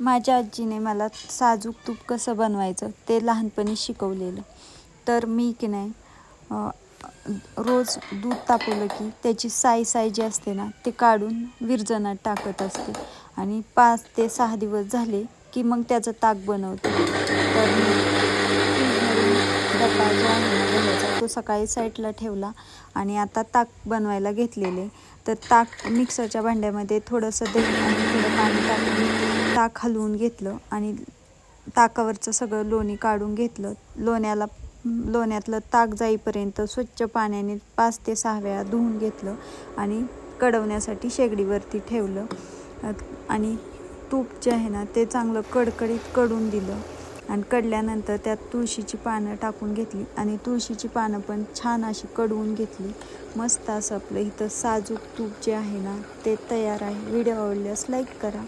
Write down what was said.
माझ्या आजीने मला साजूक तूप कसं बनवायचं ते लहानपणी शिकवलेलं. तर मी की नाही रोज दूध तापवलं की त्याची साय साय जी असते ना ते काढून विरजणात टाकत असते. आणि पाच ते सहा दिवस झाले की मग त्याचं ताक बनवते. तर मी फ्रीजमधून जो आहे ना तो सकाळी साईडला ठेवला आणि आता ताक बनवायला घेतलेले. तर ताक मिक्सरच्या भांड्यामध्ये थोडंसं दही आणि थोडं पाणी टाकून ताक हलवून घेतलं आणि ताकावरचं सगळं लोणी काढून घेतलं. लोण्याला लोण्यातलं ताक जाईपर्यंत स्वच्छ पाण्याने पाच ते सहा वेळा धुवून घेतलं आणि कडवण्यासाठी शेगडीवरती ठेवलं. आणि तूप जे आहे ना ते चांगलं कडकडीत कडून दिलं. आणि कडल्यानंतर त्यात तुळशीची पानं टाकून घेतली. आणि तुळशीची पानं पण छान अशी कडवून घेतली. मस्त असं आपलं इथं साजूक तूप जे आहे ना ते तयार आहे. व्हिडिओ आवडल्यास लाईक करा.